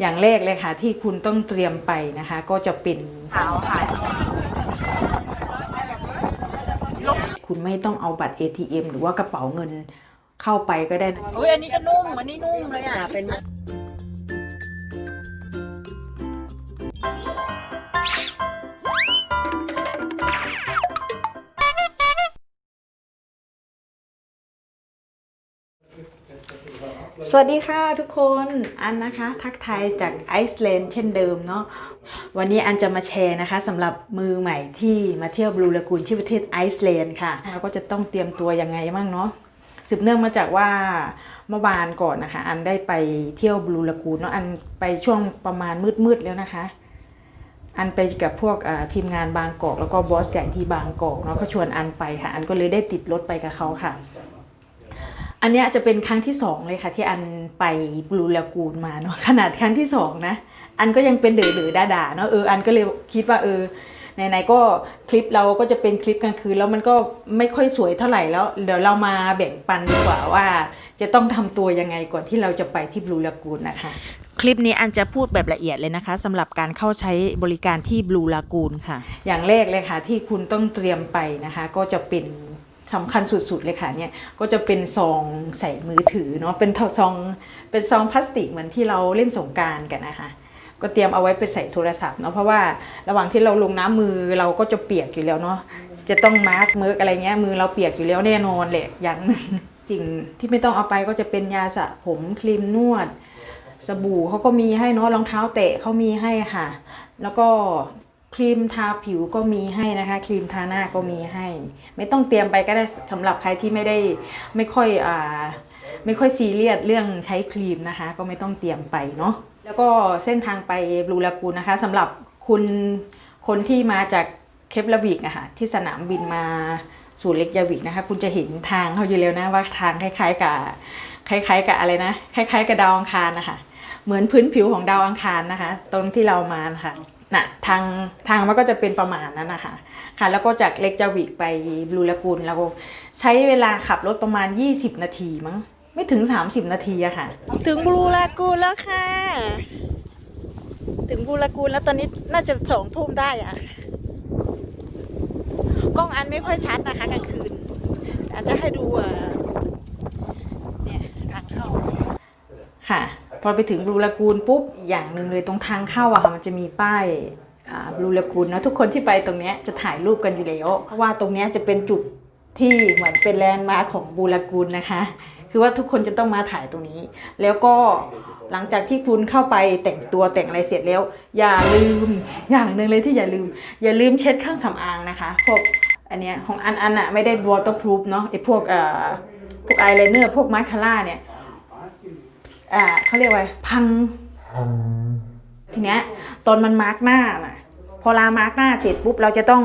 อย่างแรกเลยค่ะ ที่คุณต้องเตรียมไปนะคะ ก็จะเป็นขาวค่ะคุณไม่ต้องเอาบัตร ATM หรือว่ากระเป๋าเงินเข้าไปก็ได้นะอุ้ยอันนี้ก็นุ่ม อันนี้นุ่มเลยอะเป็น สวัสดีค่ะทุกคนอันนะคะ ทักทายจากไอซ์แลนด์เช่นเดิมเนาะวันนี้อันจะมาแชร์นะคะสำหรับมือใหม่ที่มาเที่ยวบลูลากูนที่ประเทศไอซ์แลนด์ค่ะแล้วก็จะต้องเตรียมตัวยังไงบ้างเนาะสืบเนื่องมาจากว่าเมื่อวานก่อนนะคะ อันได้ไปเที่ยวบลูลากูนเนาะอันไปช่วงประมาณมืดๆแล้วนะคะ อันไปกับพวกทีมงานบางกอกแล้วก็บอสใหญ่ที่บางกอกเนาะเขาชวนอันไปค่ะ อันก็เลยได้ติดรถไปกับเขาค่ะ อันเนี้ยจะเป็นครั้งที่สองเลยค่ะที่อันไปบลูลากูนมาเนาะขนาดครั้งที่สองนะ อันก็ยังเป็นเดือดๆด่าๆเนาะเอออันก็เลยคิดว่าเออไหนๆก็คลิปเราก็จะเป็นคลิปกลางคืนแล้วมันก็ไม่ค่อยสวยเท่าไหร่แล้ว เดี๋ยวเรามาแบ่งปันดีกว่าว่า จะต้องทำตัวยังไงก่อนที่เราจะไปที่บลูลากูนนะคะ คลิปนี้อันจะพูดแบบละเอียดเลยนะคะสำหรับการเข้าใช้บริการที่บลูลากูนค่ะ อย่างแรกเลยค่ะที่คุณต้องเตรียมไปนะคะ ก็จะเป็น สำคัญสุดๆเลยค่ะเนี่ยก็จะเป็นซองใส่มือถือเนาะเป็นซองเป็นซองพลาสติกเหมือนที่เราเล่นสงการกันนะคะ ก็เตรียมเอาไว้ไปใส่โทรศัพท์เนาะเพราะว่าระหว่างที่เราลงน้ำมือเราก็จะเปียกอยู่แล้วเนาะจะต้องมาร์กเมิร์กอะไรเงี้ยมือเราเปียกอยู่แล้วแน่นอนแหละอย่างหนึ่งสิ่งที่ไม่ต้องเอาไปก็จะเป็นยาสระผมครีมนวด สบู่เขาก็มีให้เนาะรองเท้าเตะเขามีให้ค่ะ แล้วก็ ครีมทาผิวก็มีให้นะคะ ครีมทาหน้าก็มีให้ ไม่ต้องเตรียมไปก็ได้สำหรับใครที่ไม่ได้ไม่ค่อยอ่าไม่ค่อยซีเรียสเรื่องใช้ครีมนะคะ ก็ไม่ต้องเตรียมไปเนาะแล้วก็เส้นทางไปบลูลากูนนะคะสำหรับคุณคนที่มาจากเคปลาวิกนะคะที่สนามบินมาสู่เล็กยาวิกนะคะ คุณจะเห็นทางเขาอยู่แล้วนะว่าทางคล้ายๆกับคล้ายๆกับอะไรนะ คล้ายๆกับดาวอังคารนะคะ เหมือนพื้นผิวของดาวอังคารนะคะ ตรงที่เรามานะคะ น่ะทางทางมันก็จะเป็นประมาณนั้นนะคะค่ะ แล้วก็จากเล็กจาวิกไปบลูลากูนเราก็ใช้เวลาขับรถประมาณ 20 นาทีมั้งไม่ถึง 30 นาทีอะค่ะ ถึงบลูลากูนแล้วค่ะ ถึงบลูลากูนแล้วตอนนี้น่าจะสองทุ่มได้อะกล้องอันไม่ค่อยชัดนะคะกลางคืนอาจจะให้ดูอะเนี่ยทางเข้าค่ะ พอไปถึงบลูลากูนปุ๊บอย่างหนึ่งเลยตรงทางเข้าอะค่ะมันจะมีป้ายบลูลากูนนะทุกคนที่ไปตรงนี้จะถ่ายรูปกันอยู่แล้วเพราะว่าตรงนี้จะเป็นจุดที่เหมือนเป็นแลนด์มาร์คของบลูลากูนนะคะ คือว่าทุกคนจะต้องมาถ่ายตรงนี้ แล้วก็หลังจากที่คุณเข้าไปแต่งตัวแต่งอะไรเสร็จแล้ว อย่าลืมอย่างหนึ่งเลยที่อย่าลืม อย่าลืมเช็ดเครื่องสำอางนะคะพวกอันเนี้ยของอันอันอะไม่ได้ waterproof เนาะไอพวกเอ่อพวกอายไลเนอร์พวกมาสคาร่าเนี่ย อ่าเขาเรียกว่าพัง ทีเนี้ยตอนมันมาร์กหน้าน่ะ พอลามาร์กหน้าเสร็จปุ๊บเราจะต้อง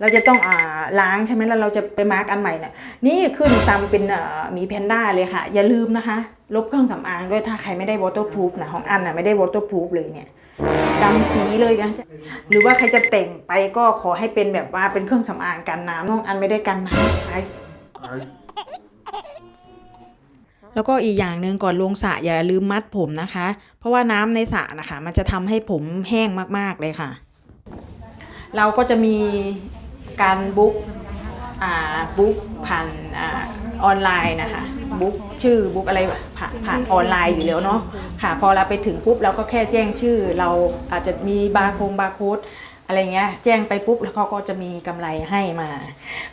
เราจะต้องอ่าล้างใช่ไหมแล้วเราจะไปมาร์กอันใหม่เนี่ยนี่ขึ้นตามเป็นอ่าหมีแพนด้าเลยค่ะ อย่าลืมนะคะ ลบเครื่องสำอางด้วยถ้าใครไม่ได้ waterproof นะของอันน่ะไม่ได้ waterproof เลยเนี่ยดำปีเลยนะหรือว่าใครจะแต่งไปก็ขอให้เป็นแบบว่าเป็นเครื่องสำอางกันน้ำน้องอันไม่ได้กันน้ำไป แล้วก็อีกอย่างหนึ่งก่อนลงสระอย่าลืมมัดผมนะคะ เพราะว่าน้ำในสระนะคะ มันจะทำให้ผมแห้งมากๆเลยค่ะ เราก็จะมีการบุ๊กอ่าบุ๊กผ่านอ่าออนไลน์นะคะบุ๊กชื่อบุ๊กอะไรผ่านผ่านออนไลน์อยู่แล้วเนาะค่ะ พอเราไปถึงปุ๊บเราก็แค่แจ้งชื่อ เราอาจจะมีบาร์โคงบาร์โค้ด อะไรเงี้ยแจ้งไปปุ๊บแล้วเขาก็จะมีกำไรให้มา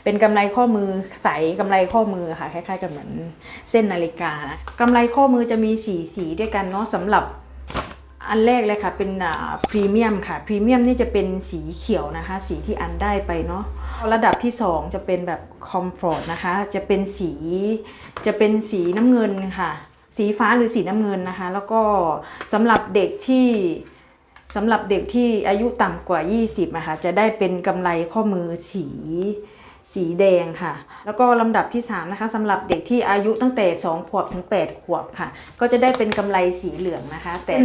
เป็นกำไรข้อมือใสกำไรข้อมือค่ะคล้ายๆกับเหมือนเส้นนาฬิกากำไรข้อมือจะมีสีสีด้วยกันเนาะสำหรับอันแรกเลยค่ะเป็นพรีเมียมค่ะพรีเมียมนี่จะเป็นสีเขียวนะคะ สีที่อันได้ไปเนาะระดับที่ 2 จะเป็นแบบคอมฟอร์ตนะคะ จะเป็นสีจะเป็นสีน้ำเงินค่ะ สีฟ้าหรือสีน้ำเงินนะคะ แล้วก็สำหรับเด็กที่ สำหรับเด็กที่อายุต่ำกว่า 20นะคะจะได้เป็นกำไรข้อมือสีสีแดงค่ะ แล้วก็ลำดับที่3นะคะสำหรับเด็กที่อายุตั้งแต่ 2 ขวบถึง 8 ขวบค่ะ ก็จะได้เป็นกำไรสีเหลืองนะคะ แต่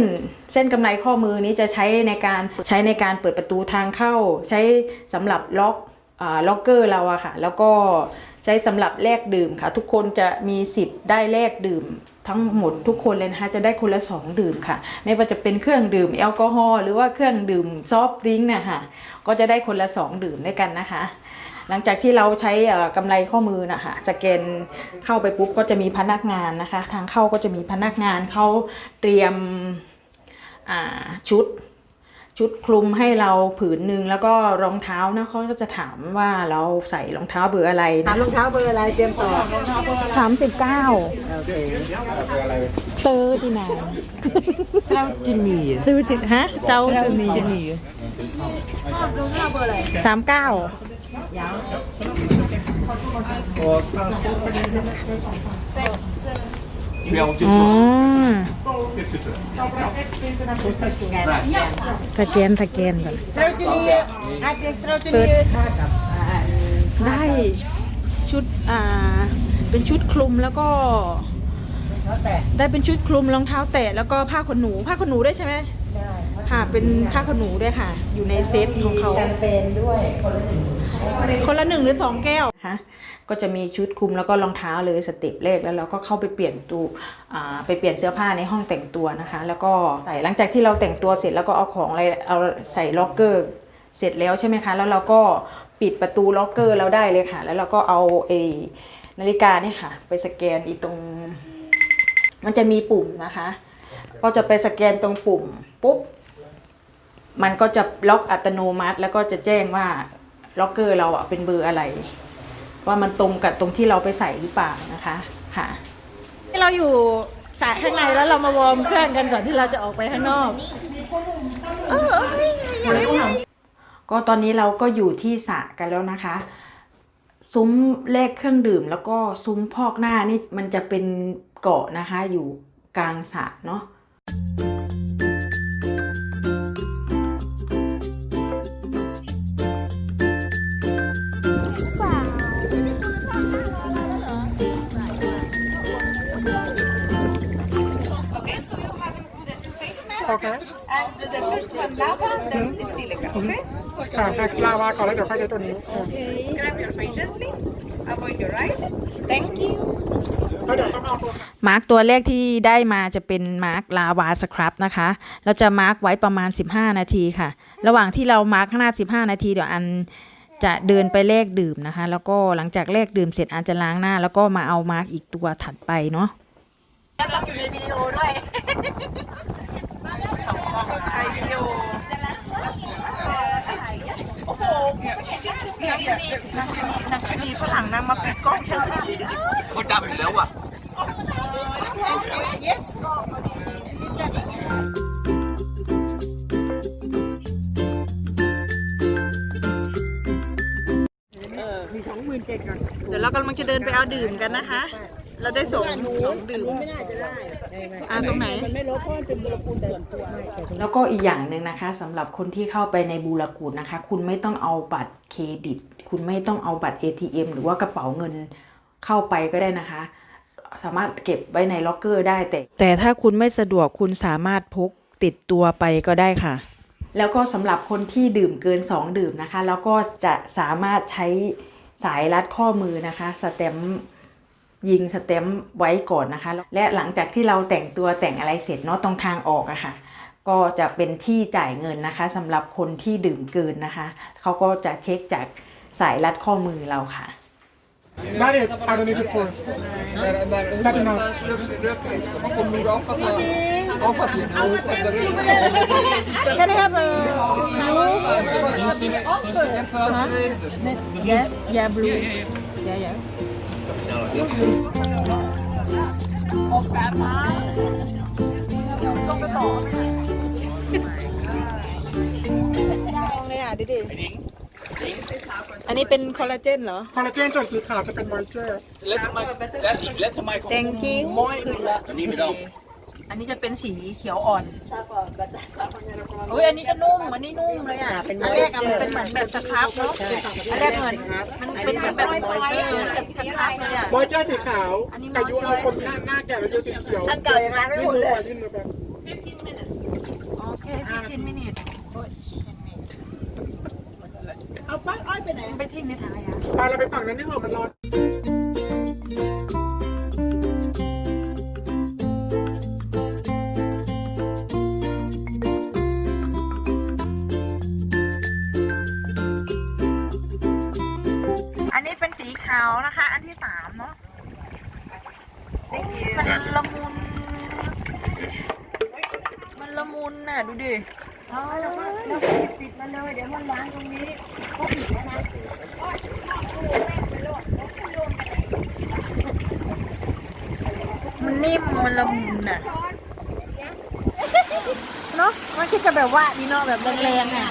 เส้นกำไรข้อมือนี้จะใช้ในการใช้ในการเปิดประตูทางเข้า ใช้สำหรับล็อกอ่าล็อกเกอร์เราอะค่ะ แล้วก็ใช้สำหรับแลกดื่มค่ะ ทุกคนจะมีสิทธิ์ได้แลกดื่ม ทั้งหมดทุกคนเลยนะคะจะได้คนละสองดื่มค่ะ ไม่ว่าจะเป็นเครื่องดื่มแอลกอฮอล์หรือว่าเครื่องดื่มซอฟต์ดริงก์นะคะก็จะได้คนละสองดื่มด้วยกันนะคะ หลังจากที่เราใช้กำไรข้อมือนะคะสแกนเข้าไปปุ๊บก็จะมีพนักงานนะคะ ทางเข้าก็จะมีพนักงานเขาเตรียมชุด ชุดคลุมให้เราผืนหนึ่งแล้วก็รองเท้านะเขาก็จะถามว่าเราใส่รองเท้าเบอร์อะไรถามรองเท้าเบอร์อะไรเตรียมต่อสามสิบเก้าโอเคเตอร์ดีนานเราจะมีตื้อจิฮะเจ้าจะมีจะมีสามเก้า Ja, och อ๋ อแกนสแกนสแกนก่อนเราจะมีอาจจะเราจะมีได้ชุดอ่าเป็นชุดคลุมแล้วก็ ได้เป็นชุดคลุมรองเท้าแตะแล้วก็ผ้าขนหนูผ้าขนหนูด้วยใช่ไหมได้ค่ะเป็นผ้าขนหนูด้วยค่ะ อยู่ในเซตของเขา แชมเปญด้วยคนละหนึ่ง คนละหนึ่งหรือสองแก้วนะคะก็จะมีชุดคลุมแล้วก็รองเท้าเลยสเต็ปแรกแล้วเราก็เข้าไปเปลี่ยนตัวไปเปลี่ยนเสื้อผ้าในห้องแต่งตัวนะคะ แล้วก็ใส่หลังจากที่เราแต่งตัวเสร็จแล้วก็เอาของอะไรเอาใส่ล็อกเกอร์เสร็จแล้วใช่ไหมคะ แล้วเราก็ปิดประตูล็อกเกอร์เราได้เลยค่ะ แล้วเราก็เอาเอนาฬิกาเนี่ยค่ะ ไปสแกนอีตรง มันจะมีปุ่มนะคะ ก็จะไปสแกนตรงปุ่มปุ๊บมันก็จะล็อกอัตโนมัติ แล้วก็จะแจ้งว่า ล็อกเกอร์เราอะเป็นเบอร์อะไร ว่ามันตรงกับตรงที่เราไปใส่หรือเปล่านะคะค่ะเราอยู่สระข้างในแล้วเรามาวอร์มเครื่องกันก่อนที่เราจะออกไปข้างนอกเออก็ตอนนี้เราก็อยู่ที่สระกันแล้วนะคะ ซุ้มแลกเครื่องดื่ม แล้วก็ซุ้มพอกหน้านี่มันจะเป็นเกาะนะคะ อยู่กลางสระเนาะ Okay. And the first one lava, then the silica, okay? อ่าให้ลาวาก่อนแล้วเดี๋ยวค่อยใช้ตัวนี้อ่า Scrub your face gently, avoid your eyes. แล้วเดี๋ยวต้องเอาตัว มาร์กตัวแรกที่ได้มาจะเป็นมาร์กลาวาสครับนะคะ เราจะมาร์กไว้ประมาณ 15 นาทีค่ะ ระหว่างที่เรามาร์กข้างหน้า 15 นาทีเดี๋ยวอันจะเดินไปแลกดื่มนะคะ แล้วก็หลังจากแลกดื่มเสร็จอันจะล้างหน้า แล้วก็มาเอามาร์กอีกตัวถัดไปเนาะรับอยู่ในวิดีโอด้วยถ่ายวิดีโอโอ้โห นักชนีนักชนีนักชนีฝรั่งนำมาปิดกล้องฉันเขาดำอยู่แล้วอะมีสองหมื่นเจ็ดก่อนเดี๋ยวเรากำลังจะเดินไปเอาดื่มกันนะคะ เราได้ส่งของดื่มไม่น่าจะได้อ่าตรงไหน มันไม่ลบเพราะมันเป็นบุรกูลส่วนตัว แล้วก็อีกอย่างหนึ่งนะคะสำหรับคนที่เข้าไปในบูรกูดนะคะ คุณไม่ต้องเอาบัตรเครดิต คุณไม่ต้องเอาบัตร ATM หรือว่ากระเป๋าเงินเข้าไปก็ได้นะคะ สามารถเก็บไว้ในล็อกเกอร์ได้แต่ แต่ถ้าคุณไม่สะดวกคุณสามารถพกติดตัวไปก็ได้ค่ะ แล้วก็สำหรับคนที่ดื่มเกิน 2 ดื่มนะคะ แล้วก็จะสามารถใช้สายรัดข้อมือนะคะสแตมยิงสเต็มไว้ก่อนนะคะ และหลังจากที่เราแต่งตัวแต่งอะไรเสร็จเนาะตรงทางออกอะค่ะ ก็จะเป็นที่จ่ายเงินนะคะสำหรับคนที่ดื่มเกินนะคะ เขาก็จะเช็คจาก สายรัดข้อมือเราค่ะ That is, I don't need to pour. That's enough. Can I have a Yeah yeah blue yeah yeah เลยอะดิดิ อันนี้เป็นคอลลาเจนเหรอ คอลลาเจนส่วนสีขาวจะเป็นมอยเจอร์แล้วทำไมแล้วอีกแล้วทำไมของ thank you อันนี้ไม่ต้องอันนี้จะเป็นสีเขียวอ่อนโอ้ยอันนี้จะนุ่ม อันนี้นุ่มเลยอะเป็นอันแรกอะมันเป็นเหมือนแบบสครับเนาะ อันแรกเหมือนมันเป็นเหมือนแบบมอยเจอร์แบบสครับเลยอะมอยเจอร์สีขาวอันนี้แต่ยูเอาคนหน้าหน้าแก่แล้วยูสีเขียวท่านเก่ายังล้างไม่ยื่หนมดมือเลยไปยื่นมือไปโอเค15 minutes เอาป้าอ้อยไปไหน ไปทิ้งในถังขยะ ไปเราไปฝั่งนั้นนี่เหอมันร้อน มมันละมุนน่ะเนาะมันคิดจะแบบว่าดีเนาะแบบแรงๆอะ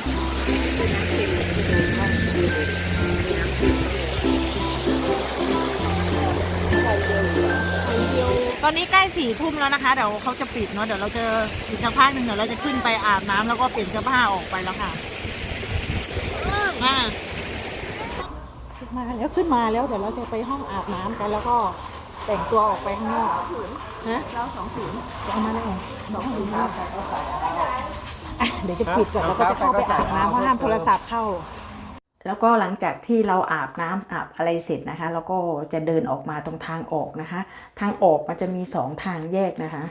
ตอนนี้ใกล้สี่ทุ่มแล้วนะคะ เดี๋ยวเขาจะปิดเนาะเดี๋ยวเราจะอีกสักพักหนึ่งเดี๋ยวเราจะขึ้นไปอาบน้ำแล้วก็เปลี่ยนเสื้อผ้าออกไปแล้วค่ะอ่าขึ้นมาแล้วขึ้นมาแล้วเดี๋ยวเราจะไปห้องอาบน้ำกันแล้วก็ แต่งตัวออกไปข้างนอกฮะเราสองผืนจะเอามาได้ไงสองผืนอะเดี๋ยวจะปิดก่อนแล้วก็จะเข้าไปอาบน้ำเพราะห้ามโทรศัพท์เข้า แล้วก็หลังจากที่เราอาบน้ำอาบอะไรเสร็จนะคะ แล้วก็จะเดินออกมาตรงทางออกนะคะ ทางออกมันจะมีสองทางแยกนะคะ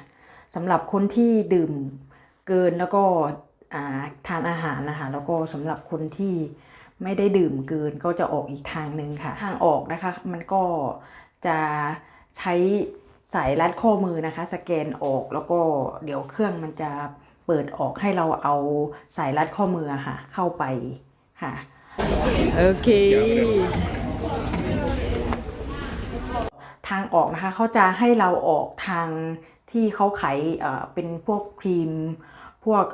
สำหรับคนที่ดื่มเกินแล้วก็อ่าทานอาหารนะคะ แล้วก็สำหรับคนที่ไม่ได้ดื่มเกินก็จะออกอีกทางหนึ่งค่ะ ทางออกนะคะ มันก็จะ ใช้สายรัดข้อมือนะคะ สแกนออกแล้วก็เดี๋ยวเครื่องมันจะเปิดออกให้เราเอาสายรัดข้อมือค่ะ เข้าไปค่ะ โอเค ทางออกนะคะเขาจะให้เราออกทางที่เขาไขเป็นพวกครีม พวก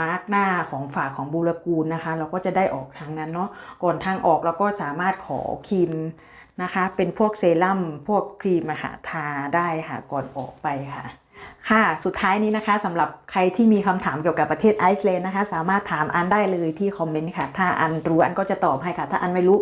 มาร์กหน้าของฝากของบูรกูลนะคะ เราก็จะได้ออกทางนั้นเนาะก่อนทางออกเราก็สามารถขอครีม นะคะ เป็นพวกเซรั่มพวกครีมอะค่ะทาได้ค่ะก่อนออกไปค่ะ ค่ะสุดท้ายนี้นะคะสำหรับใครที่มีคำถามเกี่ยวกับประเทศไอซ์แลนด์นะคะ สามารถถามอันได้เลยที่คอมเมนต์ค่ะ ถ้าอันรู้อันก็จะตอบให้ค่ะ ถ้าอันไม่รู้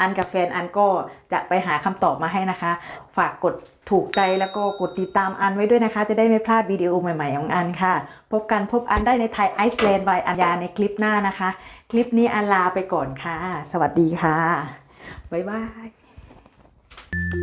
อันกับแฟนอันก็จะไปหาคำตอบมาให้นะคะ ฝากกดถูกใจแล้วก็กดติดตามอันไว้ด้วยนะคะ จะได้ไม่พลาดวิดีโอใหม่ๆของอันค่ะ พบกันพบอันได้ในไทยไอซ์แลนด์บายอัญญาในคลิปหน้านะคะ คลิปนี้อันลาไปก่อนค่ะ สวัสดีค่ะบ๊ายบาย thank you